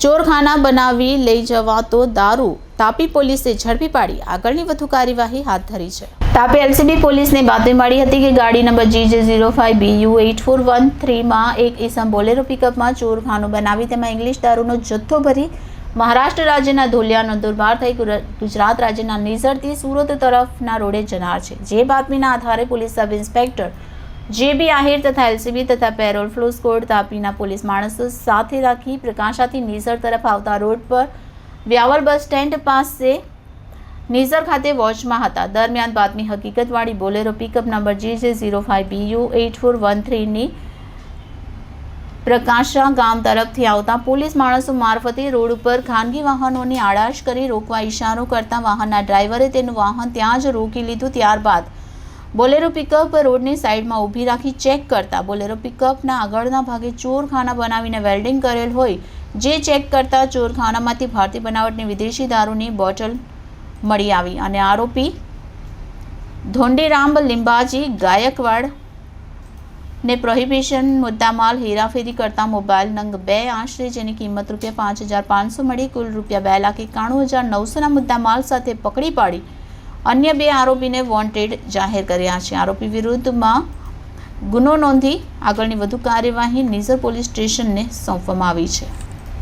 ચોરખાના બનાવી લઈ જવાતો દારૂ. તાપી પોલીસે ઝડપી પાડી. આગળની વધુ કાર્યવાહી હાથ ધરી છે. તાપી એલસીબી પોલીસને બાતમી મળી હતી કે ગાડી number GJ zero five BU eight four one થ્રીમાં એક ઈસમ બોલેરો પિકઅપમાં ચોરખાનું બનાવી તેમાં ઇંગ્લિશ દારૂનો જથ્થો ભરી મહારાષ્ટ્ર રાજ્યના ધોલિયાનો દુર્ભાર થઈ ગુજરાત રાજ્યના નિઝરથી સુરત તરફના રોડે જનાર છે. જે બાતમીના આધારે પોલીસ સબ ઇન્સ્પેક્ટર જે બી આહિર તથા એલસીબી તથા પેરોલ ફ્લો સ્કોડ તાપીના પોલીસ માણસો સાથે રાખી પ્રકાશાથી નીઝર તરફ આવતા રોડ પર વ્યાવલ બસ સ્ટેન્ડ પાસે નીઝર ખાતે વોચમાં હતા. દરમિયાન બાતમી હકીકતવાળી Bolero pickup number G J zero five BU eight four one થ્રીની Prakasha ગામ તરફથી આવતા પોલીસ માણસો મારફતે રોડ ઉપર ખાનગી વાહનોની આડાશ કરી રોકવા ઇશારો કરતા વાહનના ડ્રાઈવરે તેનું વાહન ત્યાં જ રોકી લીધું ત્યારબાદ બોલેરો પિકઅપ રોડની સાઈડમાં ઊભી રાખી ચેક કરતા બોલેરો પિકઅપના આગળના ભાગે ચોરખાના બનાવીને વેલ્ડિંગ કરેલ હોય, જે ચેક કરતા ચોરખાનામાંથી ભારતીય બનાવટની વિદેશી દારૂની બોટલ મળી આવી અને આરોપી ધોંડીરામ લિંબાજી ગાયકવાડ ને પ્રોહિબિશન મુદ્દામાલ હેરાફેરી કરતા મોબાઈલ નંગ બે આશરે જેની કિંમત રૂપિયા પાંચ હજાર પાંચસો મળી, કુલ રૂપિયા બે લાખ એકાણું હજાર નવસોના મુદ્દામાલ સાથે પકડી પાડી અન્ય બે આરોપીને વોન્ટેડ જાહેર કર્યા છે. આરોપી વિરુદ્ધમાં ગુનો નોંધી આગળની વધુ કાર્યવાહી નિઝર પોલીસ સ્ટેશનને સોંપવામાં આવી છે.